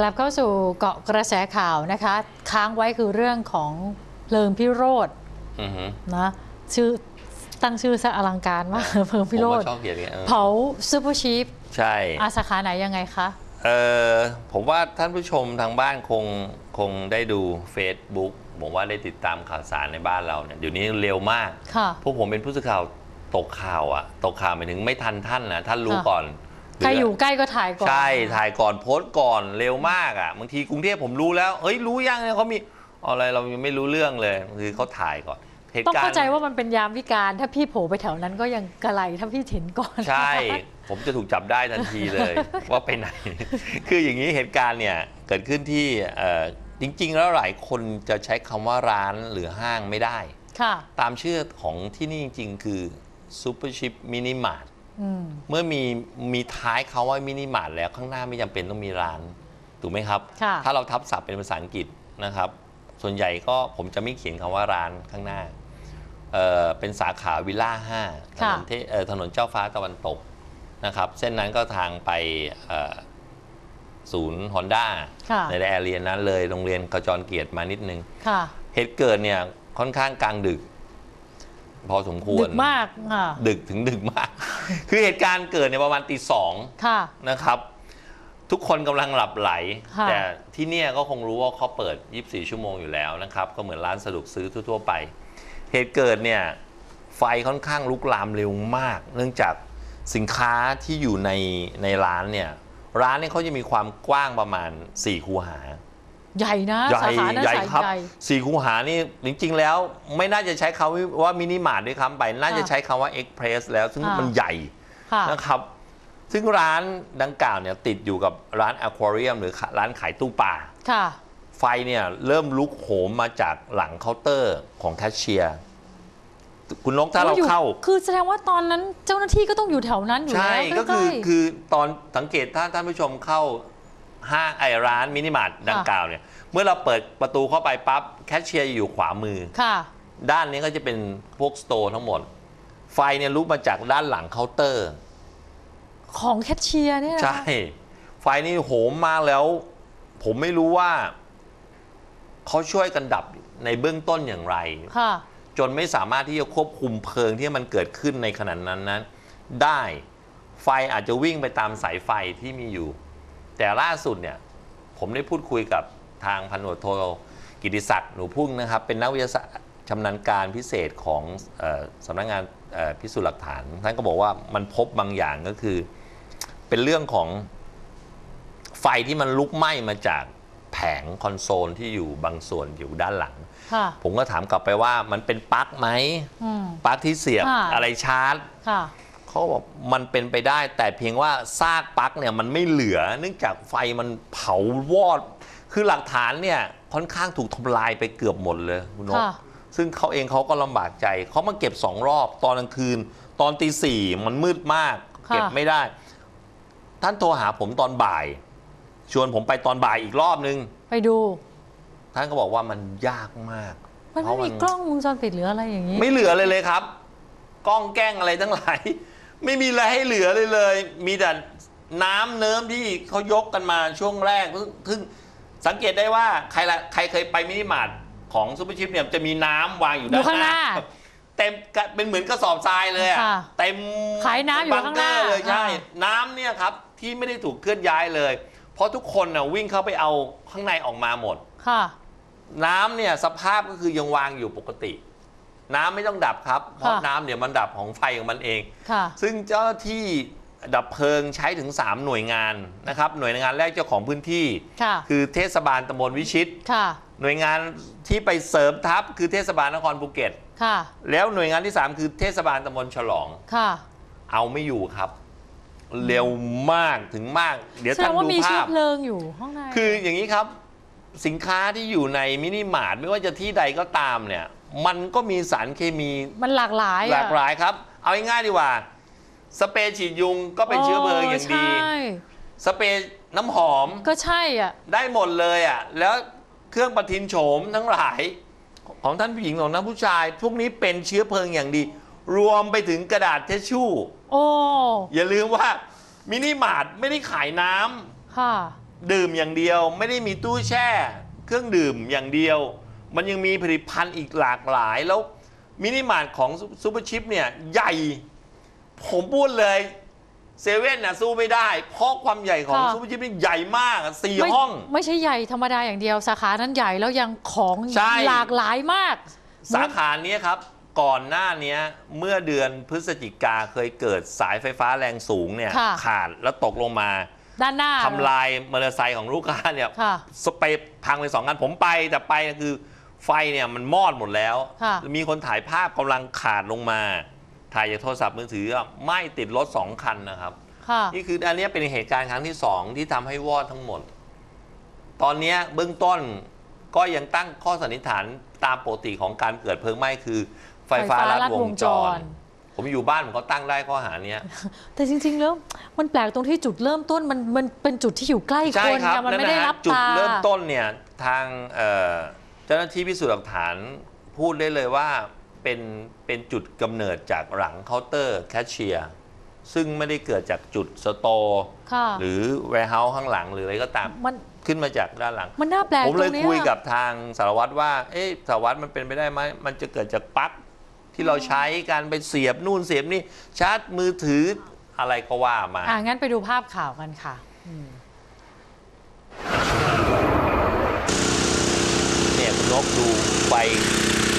กลับเข้าสู่เกาะกระแสข่าวนะคะ ค้างไว้คือเรื่องของเพลิงพิโรธอือฮึนะชื่อตั้งชื่อซะอลังการมากเพลิงพิโรผมธก็ชอบเขียนอย่างเงี้ยเออเผาซูเปอร์ชีฟใช่อาสาขาไหนยังไงคะเออผมว่าท่านผู้ชมทางบ้านคงคงได้ดู Facebook ผมว่าได้ติดตามข่าวสารในบ้านเราเนี่ยเดี๋ยวนี้เร็วมากค่ะพวกผมเป็นผู้สื่อข่าวตกข่าวอะตกข่าวหมายถึงไม่ทันท่านนะท่านรู้ค่ะก่อน ใครอยู่ใกล้ก็ถ่ายก่อน ใช่ถ่ายก่อนโพสต์ก่อนเร็วมากอะบางทีกรุงเทพผมรู้แล้วเฮ้ยรู้ยังเนี่ยเขามีอะไรเรายังไม่รู้เรื่องเลยคือเขาถ่ายก่อนเหตุต้องการเข้าณ์ใจว่ามันเป็นยามวิการ ถ้าพี่โผล่ไปแถวนั้นก็ยังกระไรถ้าพี่เห็นก่อน ใช่ ผมจะถูกจับได้ทันทีเลย ว่าไปไหน คืออย่างนี้เหตุการณ์เนี่ยเกิดขึ้นที่เอ่อจริง ๆ แล้วหลายคนจะใช้คำว่าร้านหรือห้างไม่ได้ค่ะตามชื่อของที่นี่จริง ๆ คือซูเปอร์ชิปมินิมาร์ทอืม เมื่อมีมีท้ายเขาว่ามินิมาร์ทแล้วข้างหน้าไม่จำเป็นต้องมีร้าน ถูกไหมครับค่ะถ้าเราทับศัพท์เป็นภาษาอังกฤษนะครับ ส่วนใหญ่ก็ผมจะไม่เขียนคำว่าร้านข้างหน้าเอ่อเป็นสาขาวิลล่าห้าถค่ะนนเทเอ่อถนนเจ้าฟ้าตะวันตกนะครับ เส้นนั้นก็ทางไปเอ่อศูนย์ฮอนด้าค่ะในแอเรียนั้นเลยโรงเรียนกระจรเกียรติมานิดนึงค่ะเหตุเกิดเนี่ยค่อนข้างกลางดึก พอสมควรดึกมากค่ะดึกถึงดึกมาก คือเหตุการณ์เกิดในยประมาณตีสองค่ะ นะครับ ทุกคนกำลังหลับไหล ค่ะ แต่ที่เนี่ยก็คงรู้ว่าเขาเปิด 24 ชั่วโมงอยู่แล้วนะครับ ก็เหมือนร้านสะดวกซื้อทั่วๆไป เหตุเกิดเนี่ยไฟค่อนข้างลุกลามเร็วมาก เนื่องจากสินค้าที่อยู่ในในร้านเนี่ยร้านเนี่ยเขาจะมีความกว้างประมาณ4คูหา ใหญ่นะใหญ่สาขานั้นใหญ่สายครับใหญ่ สี่คูหานี่จริง ๆ แล้วไม่น่าจะใช้คำว่ามินิมาร์ทด้วยคำไป น่าจะค่ะใช้คำว่าเอ็กเพรสแล้วซึ่งค่ะมันใหญ่ค่ะ นะครับ ซึ่งร้านดังกล่าวเนี่ยติดอยู่กับร้านอควาเรียมหรือร้านขายตู้ปลา ค่ะ ไฟเนี่ยเริ่มลุกโหมมาจากหลังเคาน์เตอร์ของแคชเชียร์ คุณนกถ้าเราอยู่เข้า คือแสดงว่าตอนนั้นเจ้าหน้าที่ก็ต้องอยู่แถวนั้นอยู่ใช่แล้วก็คือใล้ๆ คือตอนสังเกตถ้าท่านผู้ชมเข้า ห้างไอร้านมินิมาร์ทดังกล่าวเนี่ยเมื่อเราเปิดประตูเข้าไปปั๊บแคชเชียร์อยู่ขวามือ ค่ะ ด้านนี้ก็จะเป็นพวกสโตร์ทั้งหมด ไฟเนี่ยลุกมาจากด้านหลังเคาน์เตอร์ ของแคชเชียร์เนี่ยนะใช่ ไฟนี่โหมมากแล้ว ผมไม่รู้ว่า เขาช่วยกันดับในเบื้องต้นอย่างไร ค่ะ จนไม่สามารถที่จะควบคุมเพลิงที่มันเกิดขึ้นในขณะนั้นนั้น ได้ไฟอาจจะวิ่งไปตามสายไฟที่มีอยู่ แต่ล่าสุดเนี่ยผมได้พูดคุยกับทางพันตำรวจโทกิติศักดิ์หนูพุ่งนะครับ เป็นนักวิทยาศาสตร์ชำนาญการพิเศษของเออสำนักงานเอ่อพิสูจน์หลักฐาน ท่านก็บอกว่ามันพบบางอย่างก็คือ เป็นเรื่องของไฟที่มันลุกไหม้มาจากแผงคอนโซลที่อยู่บางส่วนอยู่ด้านหลังค่ะผมก็ถามกลับไปว่ามันเป็นปลั๊กไหมอืมปลั๊กที่เสียบค่ะอะไรชาร์จค่ะ เขาบอกมันเป็นไปได้ แต่เพียงว่าซากปลั๊กเนี่ยมันไม่เหลือ เนื่องจากไฟมันเผาวอด คือหลักฐานเนี่ยค่อนข้างถูกทำลายไปเกือบหมดเลยคุณนกค่ะซึ่งเขาเองเขาก็ลำบากใจเขามาเก็บสองรอบตอนกลางคืน ตอนตีสี่มันมืดมาก ค่ะ เก็บไม่ได้ ท่านโทรหาผมตอนบ่าย ชวนผมไปตอนบ่ายอีกรอบนึง ไปดู ท่านก็บอกว่ามันยากมากมันเพไม่ราะมีกล้องวงจรปิดหรืออะไรอย่างนี้ ไม่เหลือเลยเลยครับ กล้องแกล้งอะไรทั้งหลาย ไม่มีอะไรให้เหลือเลยเลย มีแต่น้ำเนิ้มที่เขายกกันมาช่วงแรกซึ่งซึ่งสังเกตได้ว่าใครละใครเคยไปมินิมาร์ทของซูเปอร์ชิปเนี่ยจะมีน้ำวางอยู่อยู่ด้านข้างหหน้าน้า เต็มกะเป็นเหมือนกระสอบทรายเลยอะค่ะเต็มขายน้ำอยู่ข้างหน้าบัเกอร์เลยใช่ อ่า น้ำเนี่ยครับที่ไม่ได้ถูกเคลื่อนย้ายเลย เพราะทุกคนน่ะวิ่งเข้าไปเอาข้างในออกมาหมด ค่ะ น้ำเนี่ยสภาพก็คือยังวางอยู่ปกติ น้ำไม่ต้องดับครับ เพราะค่ะน้ำเดี๋ยวมันดับของไฟของมันเอง ค่ะ ซึ่งเจ้าหน้าที่ดับเพลิงใช้ถึง 3 หน่วยงานนะครับหน่วยงานแรกเจ้าของพื้นที่ ค่ะ คือเทศบาลตำบลวิชิต ค่ะ หน่วยงานที่ไปเสริมทัพคือเทศบาลนครภูเก็ต ค่ะ แล้วหน่วยงานที่ 3 คือเทศบาลตำบลฉลอง ค่ะ เอาไม่อยู่ครับ เร็วมากถึงมาก เดี๋ยวแสดท่านงว่าดูมีเชื้ภาอพเพลิงอยู่ข้างใน คืออย่างนี้ครับสินค้าที่อยู่ในมินิมาร์ทไม่ว่าจะที่ใดก็ตามเนี่ย มันก็มีสารเคมีมันหลากหลายหลากหลายครับ เอาง่ายๆดีกว่า สเปรย์ฉีดยุงก็เป็นเชื้อเพลิงอย่างดี ใช่สเปรย์น้ำหอมก็ใช่อะ ได้หมดเลยอะ แล้วเครื่องประทินโฉมทั้งหลาย ของท่านผู้หญิงของท่านผู้ชาย พวกนี้เป็นเชื้อเพลิงอย่างดี รวมไปถึงกระดาษเทชชู่ โอ้อย่าลืมว่ามินิมาร์ทไม่ได้ขายน้ำ ค่ะ ดื่มอย่างเดียวไม่ได้มีตู้แช่ เครื่องดื่มอย่างเดียว มันยังมีผลิตภัณฑ์อีกหลากหลายแล้วมินิมาร์ทของซูเปอร์ชิปเนี่ยใหญ่ ผมพูดเลยเซเว่นน่ะสู้ไม่ได้ เพราะความใหญ่ของค่ะ ซูเปอร์ชิปนี่ใหญ่มากอะสี่ไม่ห้อง ไม่ใช่ใหญ่ธรรมดาอย่างเดียว สาขานั้นใหญ่แล้วยังของใช่ หลากหลายมาก สาขาเนี้ยครับ ก่อนหน้าเนี้ยเมื่อเดือนพฤศจิกาเคยเกิดสายไฟฟ้าแรงสูงเนี่ยค่ะ ขาดแล้วตกลงมาด้านหน้าทำลายมอเตอร์ไซค์ของลูกค้าเนี่ย ค่ะ สเปรย์พังไปสองคันผมไปแต่ไปคือ ไฟเนี่ยมันมอดหมดแล้ว ค่ะมีคนถ่ายภาพกำลังขาดลงมา ถ่ายจากโทรศัพท์มือถืออะไหม้ติดรถสองคันนะครับ ค่ะ นี่คืออันเนี้ยเป็นเหตุการณ์ครั้งที่สองที่ทำให้วอดทั้งหมด ตอนเนี้ยเบื้องต้นก็ยังตั้งข้อสันนิษฐานตามปกติของการเกิดเพลิงไหม้คือ ไฟฟ้าไฟฟ้าลัดลัดววงงจจร ร ผมอยู่บ้านผมก็ตั้งได้ข้อหาเนี้ย แต่จริง ๆ แล้วมันแปลกตรงที่จุดเริ่มต้นมันมันเป็นจุดที่อยู่ใกล้ใช่คนครับไงมันไม่ได้ะฮะรับจุดตา เริ่มต้นเนี่ยทางเอ่อเจ้าหน้าที่พิสูจน์หลักฐานพูดได้เลยว่าเป็นเป็นจุดกำเนิดจากหลังเคาน์เตอร์แคชเชียร์ซึ่งไม่ได้เกิดจากจุดสโตร์ค่ะ หรือแวร์เฮาส์ข้างหลังหรืออะไรก็ตาม มันขึ้นมาจากด้านหลัง มันน่าแปลกผมเลยตรงนี้คุยกับทางสารวัตรว่า เอ๊ะสารวัตรมันเป็นไปได้ไหม มันจะเกิดจากปลั๊กที่เราใช้การไปเสียบนู่นเสียบนี่ชาร์จมือถืออะไรก็ว่ามา อ่างั้นไปดูภาพข่าวกันค่ะอืม เนี่ยคุณนกดูไฟ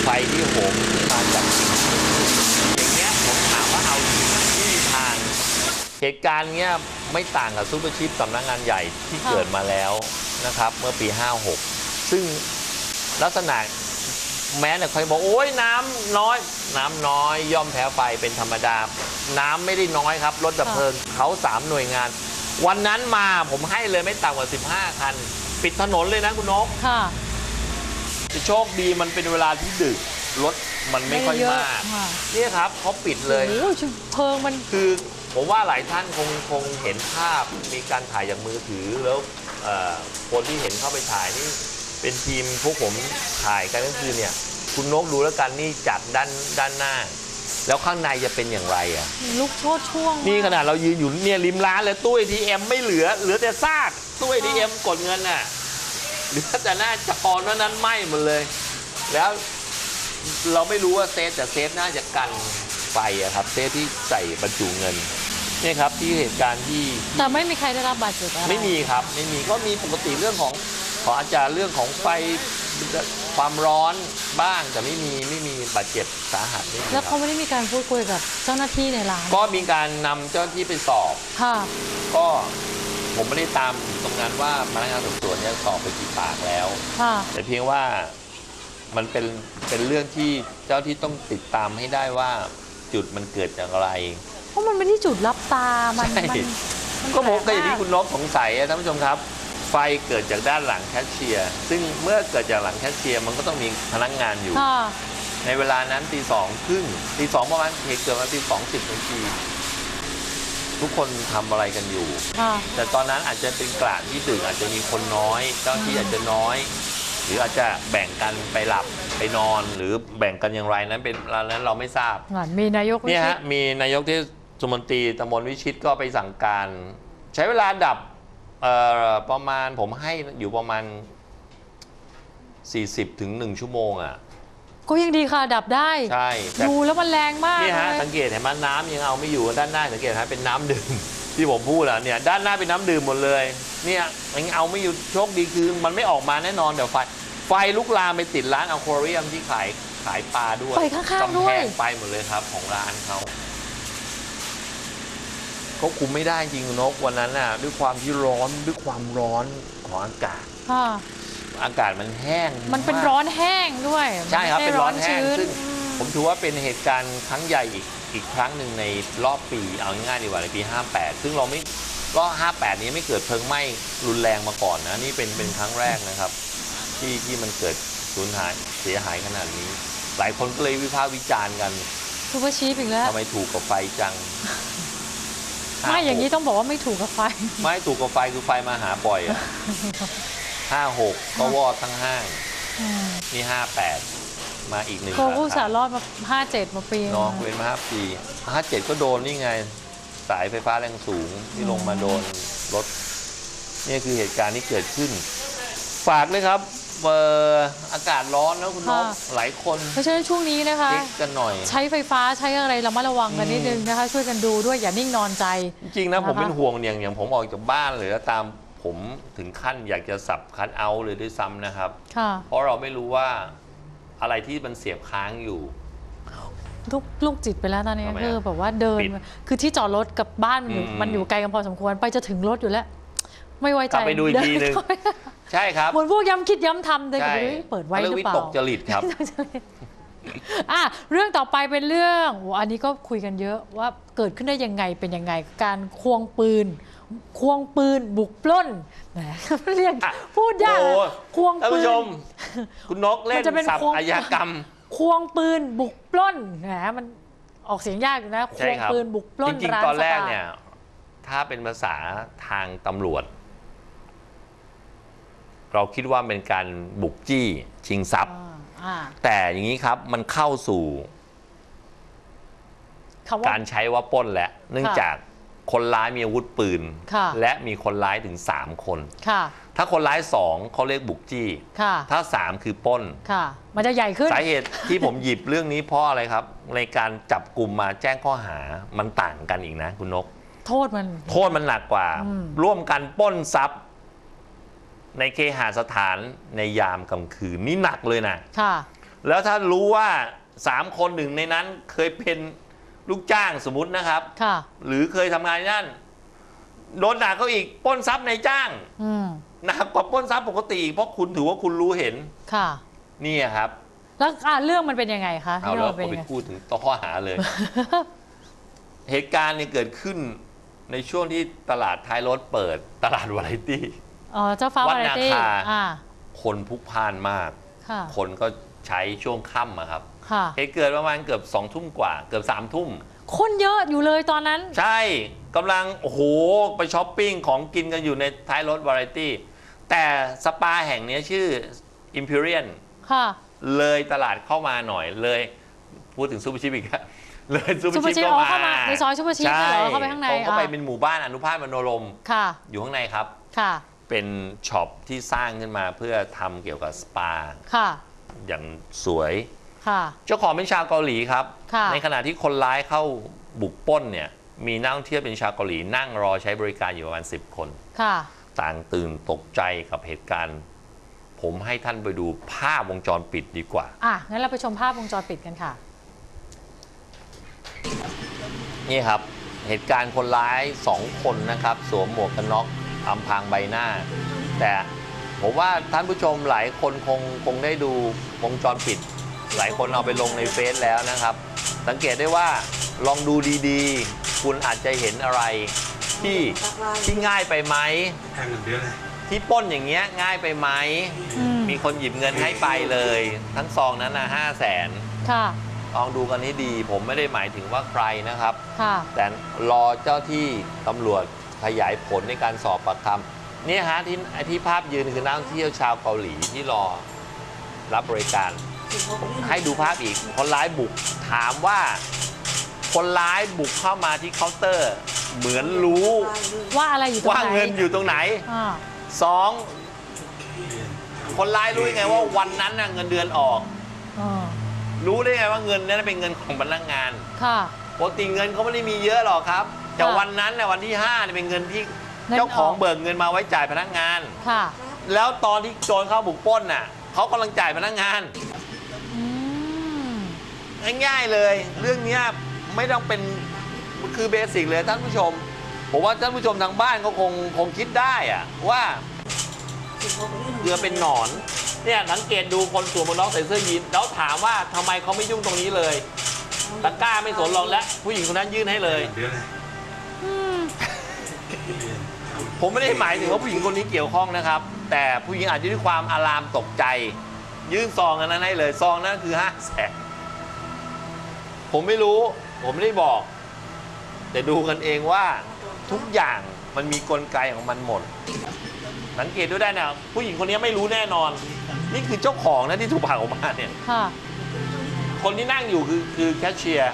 ไฟที่โหมขึ้นมาจากสิ่งอย่างเงี้ยผมถามว่าเอาจริงไม่มีทาง เหตุการณ์เงี้ยไม่ต่างกับซูเปอร์ชิปสำนักงานใหญ่ที่เกิดมาแล้วนะครับ เมื่อปี 56 ซึ่งลักษณะแม้แต่ใครบอกโอ้ยน้ำน้อย น้ำน้อยย่อมแพ้ไฟเป็นธรรมดา น้ำไม่ได้น้อยครับ รถดับเพลิงเขาสามหน่วยงาน วันนั้นมาผมให้เลยไม่ต่ำกว่า 15 คัน ปิดถนนเลยนะคุณนก ค่ะโชคดีมันเป็นเวลาที่ดึกรถมันไม่ค่อยเยอะมากค่ะเนี่ยครับเขาปิดเลย โอ้โหเพลิงมัน คือผมว่าหลายท่านคงคงเห็นภาพมีการถ่ายจากมือถือแล้วเอ่อคนที่เห็นเข้าไปถ่ายนี่เป็นทีมพวกผมถ่ายกันก็คือเนี่ย คุณนกดูแล้วกันนี่จัดด้านด้านหน้า แล้วข้างในจะเป็นอย่างไรอะ ลุกโชดช่วงนี่ขมากนาดเรายืนอยู่เนี่ยริมร้านเลยตู้ ATM ไม่เหลือ เหลือแต่ซากตู้ ATM กดเงินน่ะเหลือแต่หน้าจอนั้นนั้นไหม้หมดเลย แล้วเราไม่รู้ว่าเซฟแต่เซฟน่าจะกันไฟอะครับ เซฟที่ใส่บรรจุเงินเนี่ยครับที่เหตุการณ์ที่แต่ไม่มีใครได้รับบาดเจ็บอะไรไม่มีครับ ไม่มีก็มีปกติเรื่องของขออาจารย์เรื่องของไฟความร้อนบ้างแต่ไม่มีไม่มีบาดเจ็บสาหัสไม่มีแล้วคเขารับไม่ได้มีการพูดคุยกับเจ้าหน้าที่ในร้านก็มีการนำเจ้าหน้าที่ไปสอบค่ะก็ ผมไม่ได้ตามถึงตรงนั้นว่าพนักงานสอบสวนเนี่ยสอบไปกี่ปากแล้ว ค่ะ แต่เพียงว่ามันเป็นเป็นเรื่องที่เจ้าที่ต้องติดตามให้ได้ว่าจุดมันเกิดจากอะไร เพราะมันไม่ได้จุดรับตา มันใช่ มันมันก็ผมก็แปลอย่างที่คุณนกสงสัยอะท่านผู้ชมครับ ไฟเกิดจากด้านหลังแคชเชียร์ซึ่งเมื่อเกิดจากหลังแคชเชียร์มันก็ต้องมีพนักงานอยู่ ค่ะ ในเวลานั้นตีสองครึ่งตีสองประมาณเหตุเกิดมาตีสองสิบนาที ทุกคนทำอะไรกันอยู่ ค่ะแต่ตอนนั้นอาจจะเป็นกระที่ดึกอาจจะมีคนน้อยเจ้าที่อาจจะน้อย หรืออาจจะแบ่งกันไปหลับไปนอน หรือแบ่งกันอย่างไรนั้นเป็นร้านนั้นเราไม่ทราบงานมีนายกวิเนี่ยชิฮะตมีนายกเทศมนตรีตำบลวิชิตก็ไปสั่งการ ใช้เวลาดับเอ่อประมาณผมให้อยู่ประมาณ 40ถึง1ชั่วโมงอะ ก็ยังดีค่ะดับได้ใช่แต่ดูแล้วมันแรงมากนี่ฮะเลยสังเกตเห็นไหมน้ำยังเอาไม่อยู่ด้านหน้าสังเกตฮะเป็นน้ำดื่ม ที่ผมพูดอะเนี่ยด้านหน้าเป็นน้ำดื่มหมดเลย เนี่ยยังเอาไม่อยู่โชคดีคือมันไม่ออกมาแน่นอนเดี๋ยวไฟไฟลุกลามไปติดร้านอควาเรียมที่ขายขายปลาด้วยไฟข้างๆกำด้แพวยงไปหมดเลยครับของร้านเขาเขาคุมไม่ได้จริงนกวันนั้นน่ะด้วยความที่ร้อนด้วยความร้อนของอากาศ ค่ะ อากาศมันแห้งมันเป็นากร้อนแห้งด้วยใช่ครับมัเป็นร้อนแห้งชื้ซึ่งอืมผมถือว่าเป็นเหตุการณ์ครั้งใหญ่อีกอีกครั้งหนึ่งในรอบปีเอาง่ายๆดีกว่าในปี 58 ซึ่งเราไม่ก็58 นี้ไม่เกิดเพลิงไหม้รุนแรงมาก่อนนะนี่เป็นเป็นครั้งแรกนะครับ ที่ที่มันเกิดสูญหายเสียหายขนาดนี้ หลายคนก็เลยวิพากษ์วิจารณ์กันซูเปอร์ชีฟอีกแล้วทำไมถูกกับไฟจังไม่อย่างนี้ต้องบอกว่าไม่ถูกกับไฟ ไม่ถูกกับไฟคือไฟมาหาบ่อยอะ ห้าหกก็วอดทั้งห้างอืมนี่ห้าแปดมาอีกหนึ่งเขาสาผู้ขาสารอดมาห้าเจ็ดมาปีนึงเนาะเว้นมาห้าปีห้าเจ็ดก็โดนนี่ไง สายไฟฟ้าแรงสูงที่ลงมาโดนรถนี่คือเหตุการณ์ที่เกิดขึ้น ฝากเลยครับเอ่ออากาศร้อนนะคุณนกค่ะหลายคน เพราะฉะนั้นช่วงนี้นะคะเช็คกันหน่อย ใช้ไฟฟ้าใช้อะไรระมัดระวังกันนิดนึงนะคะ ช่วยกันดูด้วยอย่านิ่งนอนใจ จริงๆนะนะคะผมเป็นห่วงอย่างอย่างผมออกจากบ้านหรือตาม ผมถึงขั้นอยากจะสับคัดเอาท์เลยด้วยซ้ำนะครับ ค่ะ เพราะเราไม่รู้ว่าอะไรที่มันเสียบค้างอยู่ ลูกลูกจิตไปแล้วตอนนี้ทำไมอะคือแบบว่าเดิน ปิดคือที่จอดรถกับบ้านมันอยู่อืม มันอยู่ไกลกันพอสมควรไปจะถึงรถอยู่แล้ว ไม่ไว้ใจกลับไปดูอีกทีหนึ่งเเข้าไปใช่ครับเหมือนพวกย้ำคิดย้ำทำเดินใช่ไปดูเปิดไว้หรือเปขรียกล่าวิตกจริตครับ อะเรื่องต่อไปเป็นเรื่องโหอันนี้ก็คุยกันเยอะว่าเกิดขึ้นได้ยังไงเป็นยังไง การควงปืน ควงปืนบุกปล้นแหมเรียกอะพูดยากโอ้เลยควงท่านปืผู้ชนมคุณนกเล่มันนจะเป็นสับโครงอายากรรม ควงปืนบุกปล้นแหมมันออกเสียงยากอยู่นะ คใช่วงครับ ปืนบุกปล้จนริงร้านๆตอนแรกสปาเนี่ย ถ้าเป็นภาษาทางตำรวจ เราคิดว่าเป็นการบุกจี้ชิงทรัพย์ อ่าอ่าแต่อย่างนี้ครับมันเข้าสู่คำว่า การใช้ว่าปล้นแล้วเนื่องค่ะจาก คนร้ายมีอาวุธปืน ค่ะและมีคนร้ายถึง 3 คน ค่ะถ้าคนร้ายสองเขาเรียกบุกจี้ ค่ะถ้า 3 คือปล้น ค่ะ มันจะใหญ่ขึ้น สาเหตุที่ผมหยิบเรื่องนี้เพราะอะไรครับ ในการจับกลุ่มมาแจ้งข้อหามันต่างกันอีกนะคุณนก โทษมัน โทษมันหนักกว่า อืม ร่วมกันปล้นทรัพย์ ในเคหสถานในยามกลางคืนนี่หนักเลยนะ ค่ะ แล้วถ้ารู้ว่าสามคนหนึ่งในนั้นเคยเป็น ลูกจ้างสมมตินะครับ ค่ะ หรือเคยทำงานนั่นโดนหนักเขาอีกปล้นทรัพย์ในจ้างอืม หนักกว่าปล้นทรัพย์ปกติอีกเพราะคุณถือว่าคุณรู้เห็นค่ะ นี่ครับ แล้วอะเรื่องมันเป็นยังไงคะเอาเรื่แล้วมันเป็นก็ไปยังไงพูดถึงต่อข้อหาเลย เหตุการณ์เนี่ยเกิดขึ้นในช่วงที่ตลาดท้ายรถเปิด ตลาดวาไรตี้ อ๋อเจ้าฟ้าวัดวาไรนาตี้คา อ่าคนพลุกพล่านมาก ค่ะ คนก็ใช้ช่วงค่ำอะครับ ค่ะ เหตุเกิดประมาณเกือบสองทุ่มกว่าเกือบสามทุ่ม คนเยอะอยู่เลยตอนนั้น ใช่กำลัง โอ้โห ไปช้อปปิ้งของกินกันอยู่ในท้ายรถวาไรตี้ แต่สปาแห่งเนี้ยชื่อ Imperial ค่ะ เลยตลาดเข้ามาหน่อยเลย พูดถึงซูเปอร์ชิปอีกแล้วเลยซูเปอซูร์เปอร์ชิปชิปก็อ๋อมาเข้ามาในซอยซูเปอร์ชิปใช่เหรอเข้าไปข้างในตรงเข้าไปอะเป็นหมู่บ้านอนุภาพมโนรมค่ะ อยู่ข้างในครับค่ะเป็นช็อปที่สร้างขึ้นมาเพื่อทำเกี่ยวกับสปาค่ะอย่างสวย ค่ะเจ้าของเป็นชาวเกาหลีครับ ค่ะ ในขณะที่คนร้ายเข้าบุกปล้นเนี่ย มีนักท่องเที่ยวเป็นชาวเกาหลีนั่งรอใช้บริการอยู่ประมาณ 10 คน ค่ะ ต่างตื่นตกใจกับเหตุการณ์ ผมให้ท่านไปดูภาพวงจรปิดดีกว่า อะ งั้นเราไปชมภาพวงจรปิดกันค่ะ นี่ครับ เหตุการณ์คนร้าย 2 คนนะครับ สวมหมวกกันน็อกอำพรางใบหน้า แต่ผมว่าท่านผู้ชมหลายคนคงคงได้ดูวงจรปิด หลายคนเอาไปลงในเฟซแล้วนะครับ สังเกตได้ว่าลองดูดีๆ คุณอาจจะเห็นอะไรที่ที่ง่ายไปไหมแทงเงินเดือนเลยที่ปล้นอย่างเงี้ยง่ายไปไหม อืมมีคนหยิบเงินให้ไปเลย ทั้งซองนั้นนะห้าแสนค่ะลลองดูกันให้ดี ผมไม่ได้หมายถึงว่าใครนะครับ ค่ะแต่รอเจ้าที่ตำรวจขยายผลในการสอบปากคำเนี่ยฮะที่ไอ้ที่ภาพยืนคือนักท่องเที่ยวชาวเกาหลีที่รอรับบริการ ให้ดูภาพอีกคนร้ายบุกถามว่า คนร้ายบุกเข้ามาที่เคาน์เตอร์ เหมือนรู้ว่าอะไรอยู่ตรงว่าไหนเงินอยู่ตรงไหนอ่าสองคนร้ายรู้ยังไงว่าวันนั้นน่ะเงินเดือนออก อ่ารู้ได้ไงว่าเงินนั้นเป็นเงินของพนักงานค่ะ ปกติเงินเขาไม่ได้มีเยอะหรอกครับ แต่ค่ะวันนั้นน่ะวันที่5เนี่ยเป็นเงินที่เงินออก เจ้าของเบิกเงินมาไว้จ่ายพนักงาน ค่ะ แล้วตอนที่โจรเข้าบุกปล้นน่ะเขากำลังจ่ายพนักงานอืม ง่ายๆเลย เรื่องเนี้ยไม่ต้องเป็นคือเบสิกเลยท่านผู้ชม ผมว่าท่านผู้ชมทางบ้านก็คงคงคิดได้อะว่าเรือเป็นหนอน เนี่ยสังเกตดูคนสวมหมวกน็อกใส่เสื้อยีนแล้วถามว่าทำไมเขาไม่ยุ่งตรงนี้เลยตะกร้าไม่สนหรอกและผู้หญิงคนนั้นยื่นให้เลย เดือนผมไม่ได้หมายถึงว่าผู้หญิงคนนี้เกี่ยวข้องนะครับ แต่ผู้หญิงอาจจะด้วยความอารามตกใจ ยื่นซองอันนั้นให้เลยซองนั้นคือห้าแสน ผมไม่รู้ ผมไม่ได้บอก แต่ดูกันเองว่าทุกอย่างมันมีกลไกของมันหมด สังเกตดูได้นะผู้หญิงคนนี้ไม่รู้แน่นอน นี่คือเจ้าของนะที่ถูกผ่าออกมาเนี่ยค่ะคนที่นั่งอยู่คือคือแคชเชียร์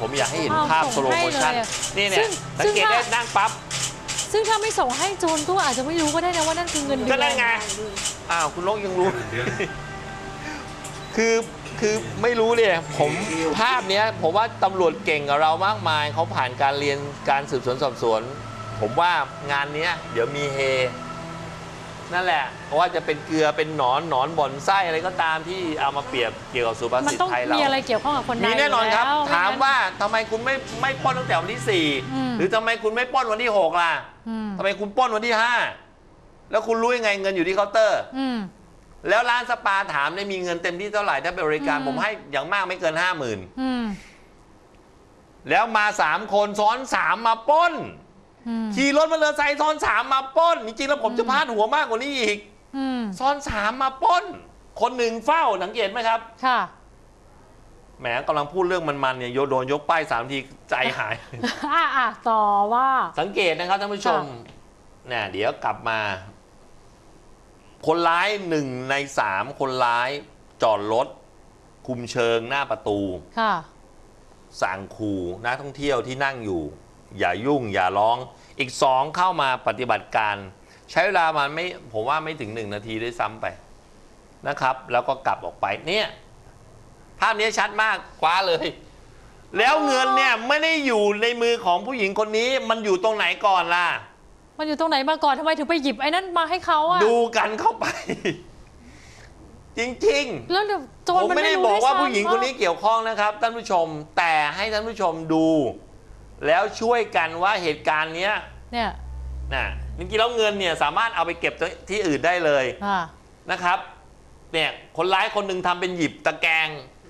ผมอยากให้เห็นอ้าวภาพส่สงโลให้โมชั่นเลยอะนี่เนี่ซึ่ยงสังเกตซึ่งได้ถ้านั่งปั๊บซึ่งถ้าไม่ส่งให้โจรก็อาจจะไม่รู้ก็ได้นะว่านั่นคือเงินเดืก็อนนั่นไงอ้าวคุณนกยังรู้ คือ คือไม่รู้เนี่ยผมภาพเนี้ยผมว่าตำรวจเก่งกับเรามากมายเขาผ่านการเรียนการสืบสวนสอบสวน ผมว่างานเนี้ย เดี๋ยวมีเฮ นั่นแหละเพราะว่าจะเป็นเกลือเป็นหนอนหนอนบ่อนไส้อะไรก็ตามที่เอามาเปรียบเกี่ยวกับสุภามันษิตต้องไทยเรา มีอะไรเกี่ยวข้องกับคนมีในแน่นอนครับ ยู่แล้วถามไงั้นว่าทำไมคุณไม่ไม่ปล้นตั้งแต่วันที่สี่อืมหรือทำไมคุณไม่ปล้นวันที่หกล่ะอืมทำไมคุณปล้นวันที่ห้าแล้วคุณรู้ยังไงเงินอยู่ที่เคาน์เตอร์ อืม แล้วร้านสปาถามได้มีเงินเต็มที่เท่าไหร่ถ้าเป็นบริการ อืม ผมให้อย่างมากไม่เกินห้าหมื่นอืมแล้วมาสามคนซ้อนสามมาปล้น อืมขี่รถมาเลอไซค์ซ้อนสามมาปล้น จริงๆแล้วผมจะพาดหัวมากกว่านี้อีก อืมซ้อนสามมาปล้น คนหนึ่งเฝ้าสังเกตไหมครับ ค่ะ แหมกำลังพูดเรื่องมันๆเนี่ยโยโดนยกป้ายสามทีใจหาย อะอะต่อว่า สังเกตนะครับท่านผู้ชมเนี่ยเดี๋ยวกลับมา คนร้ายหนึ่งในสามคนร้ายจอดรถคุมเชิงหน้าประตู ค่ะ สั่งขู่นักท่องเที่ยวที่นั่งอยู่ อย่ายุ่งอย่าร้อง อีกสองเข้ามาปฏิบัติการ ใช้เวลามันไม่ผมว่าไม่ถึงหนึ่งนาทีด้วยซ้ำไปนะครับ แล้วก็กลับออกไปเนี่ยภาพนี้ชัดมากคว้าเลย แล้วเงินเนี่ยไม่ได้อยู่ในมือของผู้หญิงคนนี้ มันอยู่ตรงไหนก่อนล่ะ มันอยู่ตรงไหนมาก่อนทำไมถึงไปหยิบไอ้นั่นมาให้เขาอะดูกันเข้าไป จริงๆ แล้วเดี๋ยวโจรผมมันไม่ได้รู้บอกว่าด้วยซ้ำผู้หญิงคนนี้เกี่ยวข้องนะครับท่านผู้ชม แต่ให้ท่านผู้ชมดู แล้วช่วยกันว่าเหตุการณ์เนี้ยเนี่ยนะจริงๆแล้วเงินเนี่ยสามารถเอาไปเก็บที่อื่นได้เลยอ่านะครับ เนี่ยคนร้ายคนหนึ่งทำเป็นหยิบตะแกรง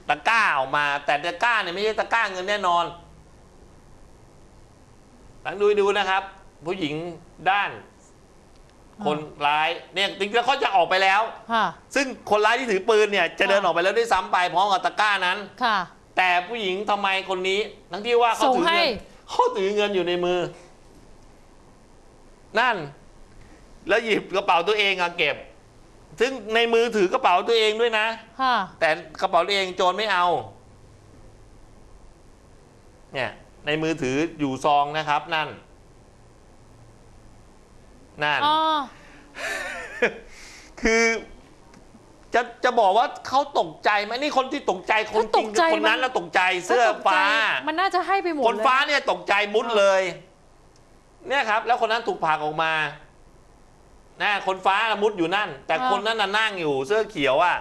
ตะกร้าออกมา แต่ตะกร้าเนี่ยไม่ใช่ตะกร้าเงินแน่นอนลองดูดูนะครับ ผู้หญิงด้าน คนร้ายเนี่ยจริงๆแล้วเขาจะออกไปแล้ว ค่ะ ซึ่งคนร้ายที่ถือปืนเนี่ยจะเดินออกไปแล้วด้วยซ้ำไปพร้อมกับตะกร้านั้น ค่ะ แต่ผู้หญิงทำไมคนนี้ ทั้งที่ว่าเขาส่งถือให้ เงินเขาถือเงินอยู่ในมือ นั่น แล้วหยิบกระเป๋าตัวเองอะเก็บ ซึ่งในมือถือกระเป๋าตัวเองด้วยนะ ค่ะ แต่กระเป๋าตัวเองโจรไม่เอา เนี่ย ในมือถืออยู่ซองนะครับ นั่น นั่น อ๋อ คือจะจะบอกว่าเขาตกใจไหมนี่คนที่ตกใจคนจริงคือคนนั้นแล้วตกใจเสื้อฟ้ามันน่าจะให้ไปหมดคนเลยฟ้าเนี่ยตกใจมุดเลย เนี่ยครับ แล้วคนนั้นถูกผลักออกมานะคนฟ้ามุดอยู่นั่น แต่คนนั้นน่ะนั่งอยู่เสื้อเขียวอะ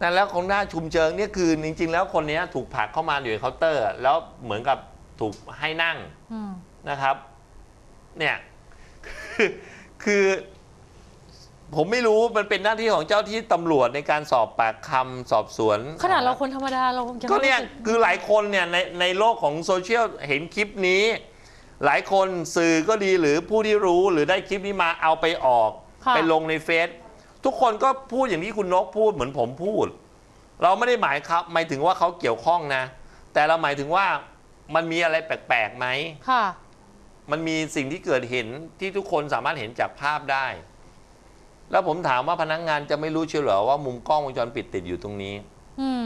นั่นแล้วคนหน้าชุมเชิงเนี่ยคือจริง ๆ แล้วคนเนี้ยถูกผลักเข้ามาอยู่ในเคาน์เตอร์ แล้วเหมือนกับถูกให้นั่งอืมนะครับ เนี่ยคือคือ ผมไม่รู้มันเป็นหน้าที่ของเจ้าที่ตำรวจในการสอบปากคำสอบสวน ขนาดเราคนธรรมดาเรายังก็เนี่ยรู้สึกคือหลายคนเนี่ยในในโลกของโซเชียลเห็นคลิปนี้ หลายคนสื่อก็ดีหรือผู้ที่รู้หรือได้คลิปนี้มาเอาไปออกค่ะไปลงในเฟซ ทุกคนก็พูดอย่างที่คุณนกพูดเหมือนผมพูด เราไม่ได้หมายครับหมายถึงว่าเขาเกี่ยวข้องนะ แต่เราหมายถึงว่ามันมีอะไรแปลกๆไหมค่ะ มันมีสิ่งที่เกิดเห็นที่ทุกคนสามารถเห็นจากภาพได้ แล้วผมถามว่าพนักงงานจะไม่รู้เชียวเหรอว่ามุมกล้องวงจรปิดติดอยู่ตรงนี้อืม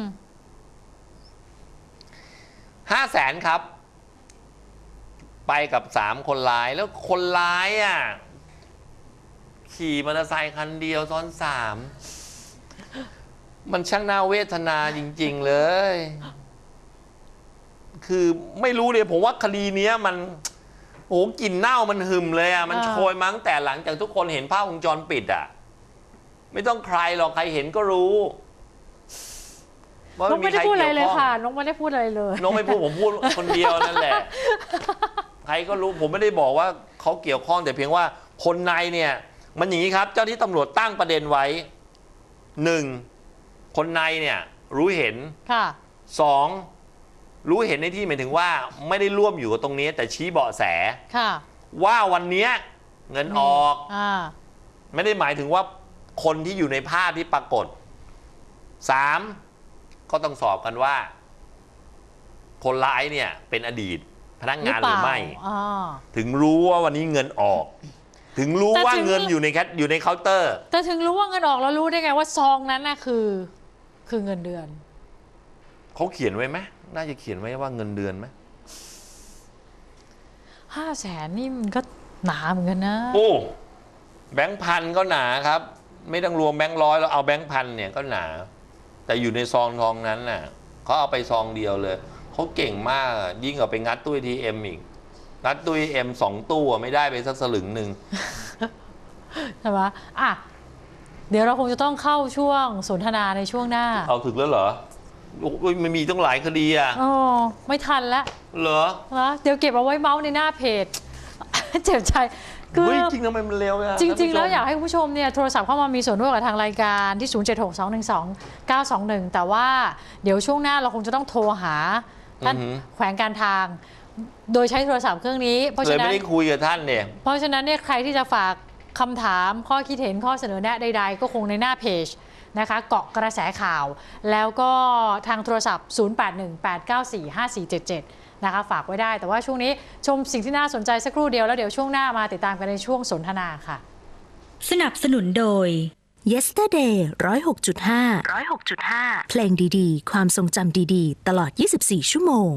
ห้าแสนครับ ไปกับสามคนร้ายแล้วคนร้ายอะ ขี่มอเตอร์ไซค์คันเดียวซ้อนสาม มันช่างน่าเวทนาจริง ๆ เลย คือไม่รู้เลยผมว่าคดีเนี้ยมัน โอ้โหกลิ่นเน่ามันหึมเลยอะ มันอ่าโชยมาตั้งแต่หลังจากทุกคนเห็นภาพวงจรปิดอะ ไม่ต้องใครหรอกใครเห็นก็รู้ว่าน้องไม่ได้ใคพูดอะไรเลยกี่วข้งค่ะน้องไม่ได้พูดอะไรเลยน้องไม่พูดผมพูดคนเดียวนั่นแหละ ใครก็รู้ผมไม่ได้บอกว่าเขาเกี่ยวข้องแต่เพียงว่าคนในเนี่ย มันอย่างนี้ครับ เจ้าที่ตำรวจตั้งประเด็นไว้หนึ่งคนในเนี่ยรู้เห็นค่ะ สองรู้เห็นในที่หมายถึงว่าไม่ได้ร่วมอยู่กับตรงนี้ แต่ชี้เบาะแส ค่ะว่าวันเนี้ยเงินออก อ่า ไม่ได้หมายถึงว่าคนที่อยู่ในภาพที่ปรากฏสามก็ต้องสอบกันว่า คนร้ายเนี่ยเป็นอดีตพนักงานหรือไม่อ่าถึงรู้ว่าวันนี้เงินออก ถึงรู้แต่ว่าถึง เงินอยู่ในแคทอยู่ในเคาน์เตอร์ แต่ถึงรู้ว่าเงินออกแล้วรู้ได้ไงว่าซองนั้นน่ะคือ คือเงินเดือน เขาเขียนไว้ไหมน่าจะเขียนไว้ว่าเงินเดือนไหมห้าแสนนี่มันก็หนาเหมือนกันนะโอ้แบงค์พันก็หนาครับ ไม่ต้องรวมแบงค์ร้อยแล้วเอาแบงค์พันเนี่ยก็หนา แต่อยู่ในซองทองนั้นน่ะเขาเอาไปซองเดียวเลยเขาเก่งมากอะยิ่งกว่าไปงัดตู้ทีเอ็มอีก งัดตู้เอ็มสองตู้อะไม่ได้ไปสักสลึงหนึ่ง ใช่ไหมอะ เดี๋ยวเราคงจะต้องเข้าช่วงสนทนาในช่วงหน้าเอาถึงแล้วเหรอโอ้ยมันมีต้องหลายคดีอะอ๋อไม่ทันแล้วเหรอนะเดี๋ยวเก็บเอาไว้เมาส์ในหน้าเพจ เจ็บใจ คือ เฮ้ยจริงทำไมมันเร็วอะจริงท่นผู้ชมๆแล้วอยากให้คุณผู้ชมเนี่ยโทรศัพท์เข้ามามีส่วนร่วมกับทางรายการที่ 076212 921 แต่ว่าเดี๋ยวช่วงหน้าเราคงจะต้องโทรหาท่านอือหือแขวงการทาง โดยใช้โทรศัพท์เครื่องนี้ เพราะเลยฉะนั้ไม่น ได้คุยกับท่านเนี่ย เพราะฉะนั้นเนี่ยใครที่จะฝากคำถามข้อคิดเห็นข้อเสนอแนะใดๆ ก็คงในหน้าเพจนะคะ เกาะกระแสข่าว แล้วก็ทางโทรศัพท์ 0818945477 นะคะ ฝากไว้ได้ แต่ว่าช่วงนี้ชมสิ่งที่น่าสนใจสักครู่เดียวแล้วเดี๋ยวช่วงหน้ามาติดตามกันในช่วงสนทนาค่ะ สนับสนุนโดย Yesterday 106.5 106.5 เพลงดีๆ ความทรงจำดีๆ ตลอด 24 ชั่วโมง